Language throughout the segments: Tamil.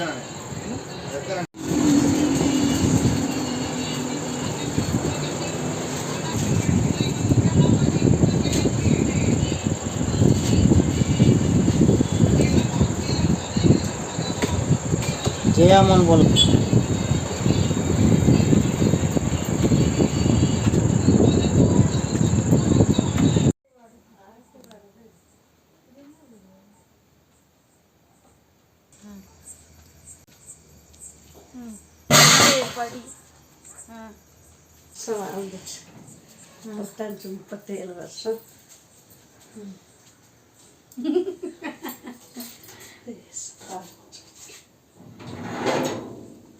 যে এমন বলব முப்பத்தேழு வருஷம்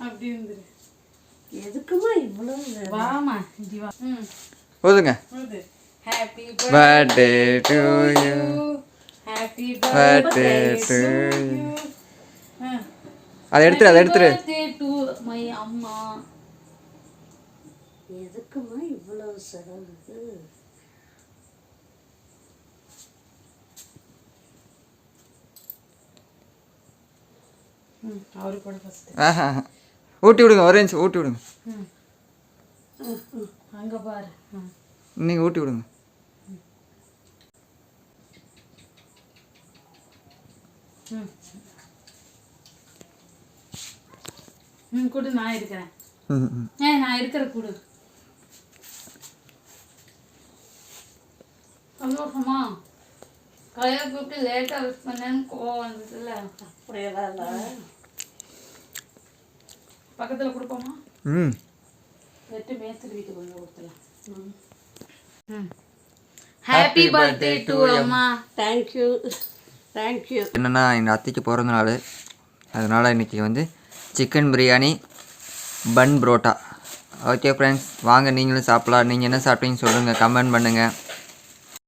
அப்படி இருந்துரு எதுக்குமா இவ்வளவு வாமா இடி வா ம் போதுங்க happy birthday to you happy birthday to you அதை எடுத்துரு அதை எடுத்துரு பர்த்டே டு மை அம்மா எதுக்குமா இவ்வளவு செலவு ஊட்டி விடுங்க ஒரே நிமிஷம் ஊட்டி விடுங்க. அங்க பாரு. நீங்கள் ஊட்டி விடுங்க. ம். கொடு நான் இருக்கிறேன். ஏ நான் இருக்கிற கொடு. சந்தோஷமா? கையை கூப்பிட்டு லேட்டாக விஷ் பண்ணேன்னு கோவம் வந்ததுல அப்படியெல்லாம் இல்லை. பக்கத்தில் கொடுப்போமா? ம். வெட்டு மேஸ்திரி வீட்டுக்கு கொண்டு கொடுத்துலாம் ம். ஹாப்பி பர்த்டே டு அம்மா. தேங்க்யூ தேங்க்யூ என்னென்னா எங்கள் அத்தைக்கு பிறந்த நாள். அதனால் இன்றைக்கி வந்து chicken biryani bun parotta. Okay friends வாங்க நீங்களும் சாப்பிட்லாம். நீங்கள் என்ன சாப்பிட்டீங்கன்னு சொல்லுங்கள் கமெண்ட் பண்ணுங்கள்